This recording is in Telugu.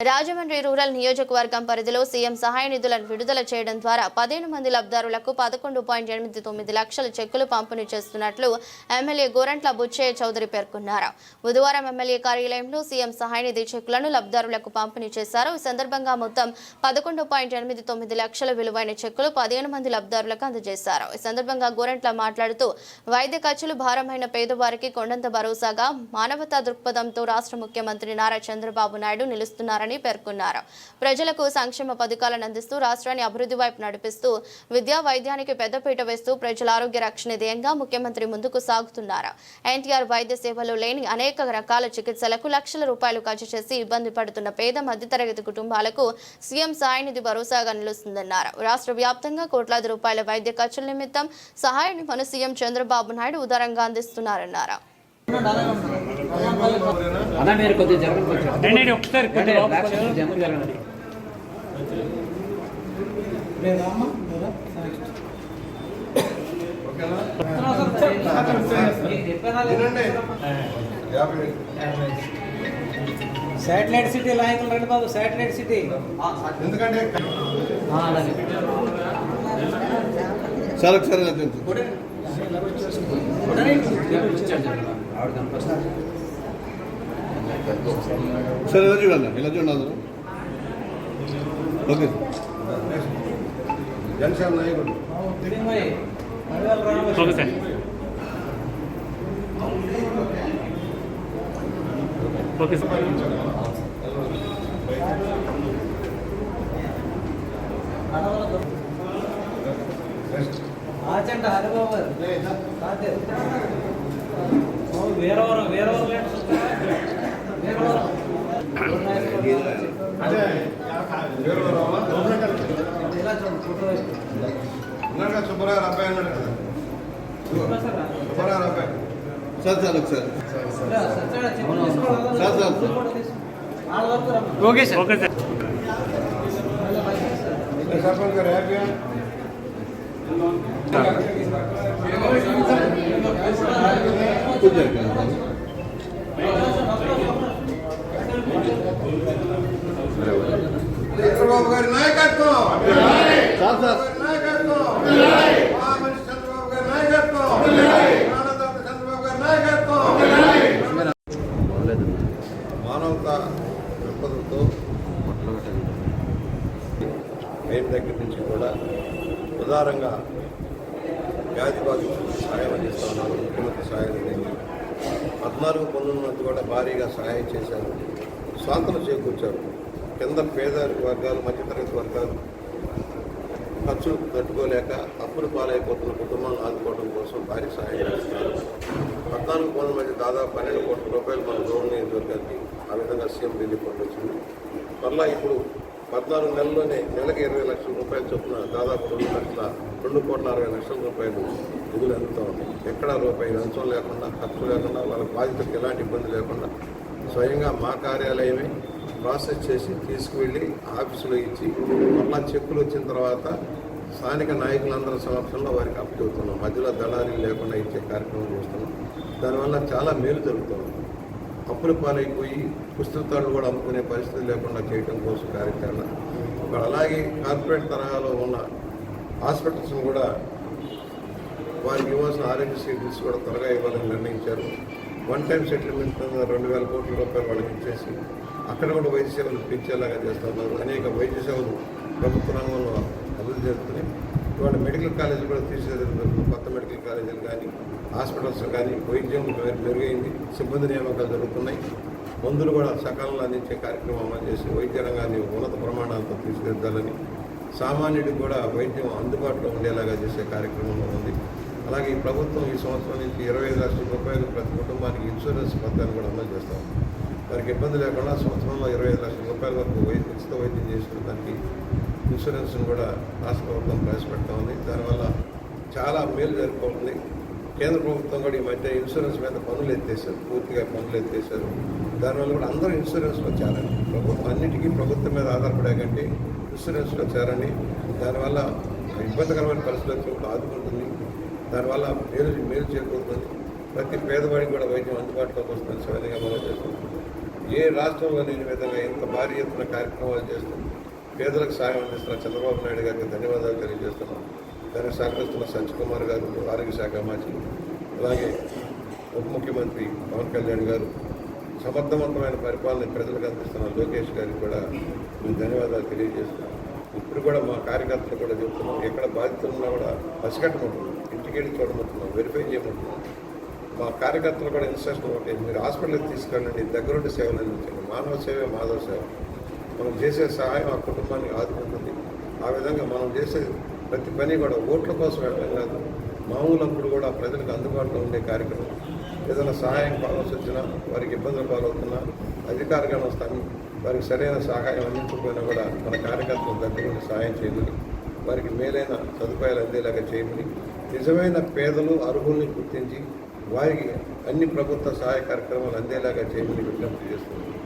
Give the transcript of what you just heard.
రాజమండ్రి రూరల్ నియోజకవర్గం పరిధిలో సీఎం సహాయ నిధులను విడుదల చేయడం ద్వారా పదిహేను మంది లబ్ధారులకు పదకొండు పాయింట్ ఎనిమిది తొమ్మిది లక్షల చెక్కులు పంపిణీ చేస్తున్నట్లు ఎమ్మెల్యే గోరంట్ల బుచ్చయ్య చౌదరి పేర్కొన్నారు. బుధవారం ఎమ్మెల్యే కార్యాలయంలో సీఎం సహాయ నిధి చెక్కులను లబ్ధారులకు పంపిణీ చేశారు. ఈ సందర్భంగా మొత్తం పదకొండు పాయింట్ ఎనిమిది తొమ్మిది లక్షల విలువైన చెక్కులు పదిహేను మంది లబ్ధారులకు అందజేశారు. ఈ సందర్భంగా గోరంట్ల మాట్లాడుతూ వైద్య ఖర్చులు భారమైన పేదవారికి కొండంత భరోసాగా మానవతా దృక్పథంతో రాష్ట్ర ముఖ్యమంత్రి నారా చంద్రబాబు నాయుడు నిలుస్తున్నారని పేర్కొన్నారు. ప్రజలకు సంక్షేమ పథకాలను అందిస్తూ రాష్ట్రాన్ని అభివృద్ధి వైపు నడిపిస్తూ విద్యా వైద్యానికి పెద్దపీట వేస్తూ ప్రజల ఆరోగ్య రక్షణ ధ్యేయంగా ముఖ్యమంత్రి ముందుకు సాగుతున్నారు. ఎన్టీఆర్ వైద్య సేవలు లేని అనేక రకాల చికిత్సలకు లక్షల రూపాయలు ఖర్చు చేసి ఇబ్బంది పడుతున్న పేద మధ్యతరగతి కుటుంబాలకు సీఎం సాయనిధి భరోసాగా నిలుస్తుందన్నారు. రాష్ట్ర వ్యాప్తంగా కోట్లాది రూపాయల వైద్య ఖర్చుల నిమిత్తం సహాయాన్ని మన సీఎం చంద్రబాబు నాయుడు ఉదారంగా అందిస్తున్నారన్నారు. అన్న మీరు కొద్దిగా జరగండి కొంచెం ఒకసారి జనరల్ జరగండి శాటిలైట్ సిటీ నాయకులు రండి బాబు శాటిలైట్ సిటీ ఎందుకంటే సార్ ఒకసారి. ఆవిడ సార్ ఇలా చూడండి ఇలా చూడండి అందరూ ఓకే జనసేన నాయకుడు okay sir okay sir Achanta Haribabu కాదు వేరవరం వేరవరం వేరవరం సుబ్బరావు అబ్బాయి ఉన్నాడు కదా సుబ్బరావు అబ్బాయి సార్ సార్ ఒకసారి sir, sir. Okay sir okay sir sarpanch గారు చంద్రబాబు గారి నాయకత్వం సార్ సార్ నాయకత్వం మా మనిషి చంద్రబాబు గారి నాయకత్వం ప్రాణదాత చంద్రబాబు గారి నాయకత్వం మానవత దృక్పథంతో నుంచి కూడా ఉదారంగా వ్యాధి బాధితులకు సహాయం అందిస్తా ఉన్నారు. ముఖ్యమంత్రి సహాయం అందింది పద్నాలుగు పంతొమ్మిది కూడా భారీగా సహాయం చేశారు. స్వాతంత్రం చేకూర్చారు. కింద పేద వర్గాలు మధ్యతరగతి వర్గాలు ఖర్చు తట్టుకోలేక అప్పులు పాలైపోతున్న కుటుంబాలను ఆదుకోవడం కోసం భారీ సహాయం చేస్తున్నారు. పద్నాలుగు కోట్ల మధ్య దాదాపు పన్నెండు కోట్ల రూపాయలు మన గవర్నమెంట్ నియోజకవర్గానికి ఆ విధంగా సీఎం రిలీఫ్ ఫండ్ వచ్చింది. మరలా ఇప్పుడు పద్నాలుగు నెలల్లోనే నెలకు ఇరవై లక్షల రూపాయల చొప్పున దాదాపు రెండు లక్షల రెండు కోట్ల అరవై లక్షల రూపాయలు నిధులు అందుతూ ఉన్నాయి ఎక్కడా రూపాయి లంచం లేకుండా ఖర్చు లేకుండా వాళ్ళ బాధితులకు ఎలాంటి ఇబ్బంది లేకుండా స్వయంగా మా కార్యాలయమే ప్రాసెస్ చేసి తీసుకువెళ్ళి ఆఫీసులో ఇచ్చి మళ్ళా చెక్కులు వచ్చిన తర్వాత స్థానిక నాయకులందరి సమక్షంలో వారికి అప్పచెబుతున్నాం. మధ్యలో దళారీలు లేకుండా ఇచ్చే కార్యక్రమం చేస్తున్నాం. దానివల్ల చాలా మేలు జరుగుతుంది. అప్పుల పాలైపోయి పుస్తకాలు కూడా అమ్ముకునే పరిస్థితి లేకుండా చేయటం కోసం కార్యక్రమం ఇక్కడ అలాగే కార్పొరేట్ తరహాలో ఉన్న హాస్పిటల్స్ని కూడా వారికి ఇవ్వాల్సిన ఆరోగ్య సీట్స్ కూడా త్వరగా ఇవ్వాలని నిర్ణయించారు. వన్ టైం సెటిల్మెంట్ రెండు వేల కోట్ల రూపాయలు వాళ్ళకి ఇచ్చేసి అక్కడ కూడా వైద్య సేవలు పెంచేలాగా చేస్తున్నారు. అనేక వైద్య సేవలు ప్రభుత్వ రంగంలో అభివృద్ధి జరుగుతున్నాయి ఇవాళ మెడికల్ కాలేజీలు కూడా తీసేది కొత్త మెడికల్ కాలేజీలు కానీ హాస్పిటల్స్ కానీ వైద్యం పెరిగింది. మెరుగైంది సిబ్బంది నియామకాలు జరుగుతున్నాయి. మందులు కూడా సకాలంలో అందించే కార్యక్రమం అమలు చేసి వైద్య రంగాన్ని ఉన్నత ప్రమాణాలతో తీసుకెళ్తాలని సామాన్యుడికి కూడా వైద్యం అందుబాటులో ఉండేలాగా చేసే కార్యక్రమంలో ఉంది. అలాగే ఈ ప్రభుత్వం ఈ సంవత్సరం నుంచి ఇరవై ఐదు లక్షల రూపాయలు ప్రతి కుటుంబానికి ఇన్సూరెన్స్ పథకాన్ని కూడా అమలు చేస్తాం. వారికి ఇబ్బంది లేకుండా సంవత్సరంలో ఇరవై ఐదు లక్షల రూపాయల వరకు వైద్య ఉచిత వైద్యం చేసుకునేదానికి ఇన్సూరెన్స్ను కూడా రాష్ట్ర ప్రభుత్వం ప్రవేశపెడతా ఉంది. దానివల్ల చాలా మేలు జరుపుకుంటుంది కేంద్ర ప్రభుత్వం కూడా ఈ మధ్య ఇన్సూరెన్స్ మీద పనులు ఎత్తేసారు పూర్తిగా పనులు ఎత్తేసారు దానివల్ల కూడా అందరూ ఇన్సూరెన్స్లో చేరండి ప్రభుత్వం అన్నిటికీ ప్రభుత్వం మీద ఆధారపడే కంటే ఇన్సూరెన్స్లో చేరండి. దానివల్ల ఇబ్బందికరమైన పరిస్థితులు వచ్చినప్పుడు ఆదుకుంటుంది. దానివల్ల మేలు మేలు చేకూరుతుంది. ప్రతి పేదవాడికి కూడా వైద్యం అందుబాటులోకి వస్తుంది సవిధంగా మనం చేస్తుంది ఏ రాష్ట్రంలో లేని విధంగా ఇంత భారీ ఎత్తున కార్యక్రమాలు చేస్తుంది పేదలకు సాయం అందిస్తున్న చంద్రబాబు నాయుడు గారికి ధన్యవాదాలు తెలియజేస్తున్నాం. దానికి సహకరిస్తున్న సంచకుమార్ గారు ఆరోగ్య శాఖ మంత్రి అలాగే ఉప ముఖ్యమంత్రి పవన్ కళ్యాణ్ గారు సమర్థవంతమైన పరిపాలన ప్రజలకు అందిస్తున్న లోకేష్ గారికి కూడా మేము ధన్యవాదాలు తెలియజేస్తున్నాం. ఇప్పుడు కూడా మా కార్యకర్తలు కూడా చెప్తున్నాం ఎక్కడ బాధితులు ఉన్నా కూడా పసిగట్టమంటున్నాం ఇంటికి వెళ్ళి చూడమంటున్నాం వెరిఫై చేయమంటున్నాం మా కార్యకర్తలు కూడా ఇన్స్ట్రక్షన్ ఒకటి మీరు హాస్పిటల్కి తీసుకెళ్ళండి దగ్గరుండి సేవలు అందించండి. మానవ సేవ మాధవ సేవ. మనం చేసే సహాయం ఆ కుటుంబాన్ని ఆదుకుంటుంది. ఆ విధంగా మనం చేసే ప్రతి పని కూడా ఓట్ల కోసం వెళ్ళడం కాదు మామూలు అప్పుడు కూడా ప్రజలకు అందుబాటులో ఉండే కార్యక్రమం. ఏదైనా సహాయం కావాల్సి వచ్చినా వారికి ఇబ్బందులు పాలవుతున్నా అధికారిగా వస్తాను వారికి సరైన సహాయం అందించకపోయినా కూడా మన కార్యకర్తలు దగ్గరుండి సహాయం చేయమని వారికి మేలైన సదుపాయాలు అందేలాగా చేయమని నిజమైన పేదలు అర్హుల్ని గుర్తించి వారికి అన్ని ప్రభుత్వ సహాయ కార్యక్రమాలు అందేలాగా చేయమని విజ్ఞప్తి చేస్తున్నాను